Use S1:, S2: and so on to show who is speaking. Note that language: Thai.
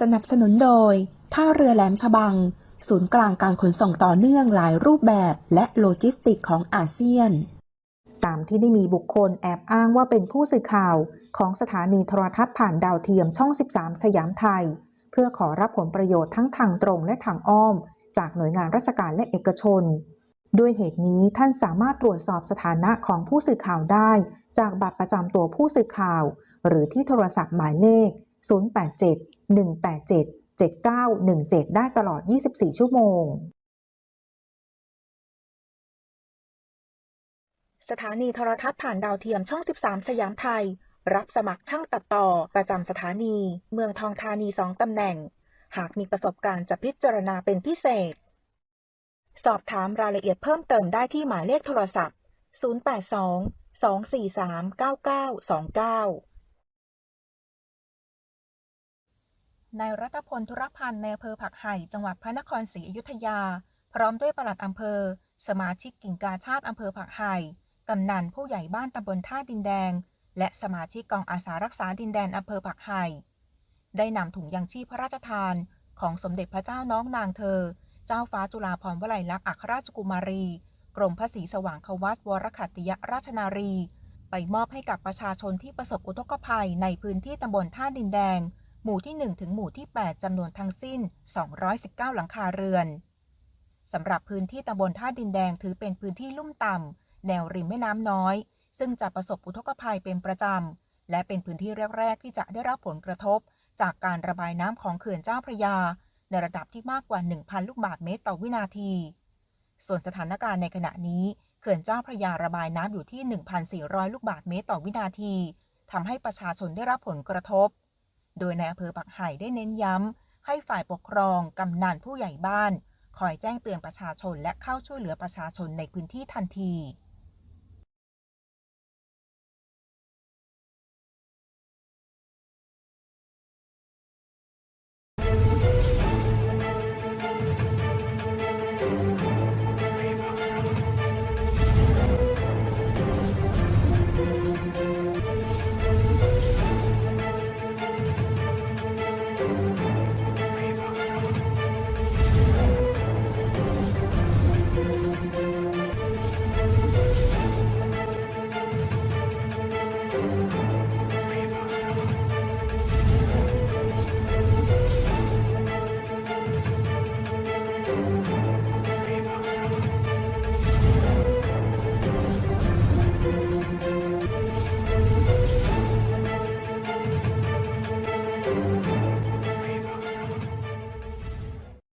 S1: สนับสนุนโดย ท่าเรือแหลมฉบัง ศูนย์กลางการขนส่งต่อเนื่องหลายรูปแบบและโลจิสติกของอาเซียน
S2: ตามที่ได้มีบุคคลแอบอ้างว่าเป็นผู้สื่อข่าวของสถานีโทรทัศน์ผ่านดาวเทียมช่อง 13 สยามไทย เพื่อขอรับผลประโยชน์ทั้งทางตรงและทางอ้อม จากหน่วยงานราชการและเอกชน ด้วยเหตุนี้ท่านสามารถตรวจสอบสถานะของผู้สื่อข่าวได้ จากบัตรประจำตัวผู้สื่อข่าว หรือที่โทรศัพท์หมายเลข 087 187 7917 ได้ตลอด 24 ชั่วโมง
S1: สถานีโทรทัศน์ผ่านดาวเทียมช่อง 13 สยามไทย รับสมัครช่างตัดต่อประจำสถานี เมืองทองธานี 2 ตำแหน่ง หากมีประสบการณ์จะพิจารณาเป็นพิเศษ สอบถามรายละเอียดเพิ่มเติมได้ที่หมายเลขโทรศัพท์ 082 243 9929
S3: นายรัตพลธุรพันธ์ในอำเภอผักไห่จังหวัดพระนครศรีอยุธยา พร้อมด้วยปลัดอำเภอ สมาชิกกิ่งกาชาติอำเภอผักไห่กำนันผู้ใหญ่บ้านตำบลท่าดินแดง และสมาชิกกองอาสารักษาดินแดนอำเภอผักไห่ได้นำถุงยังชีพพระราชทานของสมเด็จพระเจ้าน้องนางเธอ เจ้าฟ้าจุฬาภรณ์วลัยลักษณ์อัครราชกุมารี กรมพระศรีสว่างควัตวรขัตติยราชนารี ไปมอบให้กับประชาชนที่ประสบอุทกภัยในพื้นที่ตำบลท่าดินแดง หมู่ที่ 1 ถึงหมู่ที่ 8จำนวนทั้งสิ้น 219 หลังคาเรือนสำหรับพื้นที่ตำบลท่าดินแดงถือเป็นพื้นที่ลุ่มต่ำแนวริมแม่น้ำน้อย ซึ่งจะประสบอุทกภัยเป็นประจำ และเป็นพื้นที่แรก ๆ ที่จะได้รับผลกระทบ จากการระบายน้ำของเขื่อนเจ้าพระยา ในระดับที่มากกว่า 1,000 ลูกบาศก์เมตรต่อวินาที ส่วนสถานการณ์ในขณะนี้เขื่อนเจ้าพระยาระบายน้ำอยู่ที่ 1,400 ลูกบาศก์เมตรต่อวินาทีทำให้ประชาชนได้รับผลกระทบ โดยในอำเภอปักไห่ได้เน้นย้ำ ให้ฝ่ายปกครองกำนันผู้ใหญ่บ้าน คอยแจ้งเตือนประชาชนและเข้าช่วยเหลือประชาชนในพื้นที่ทันที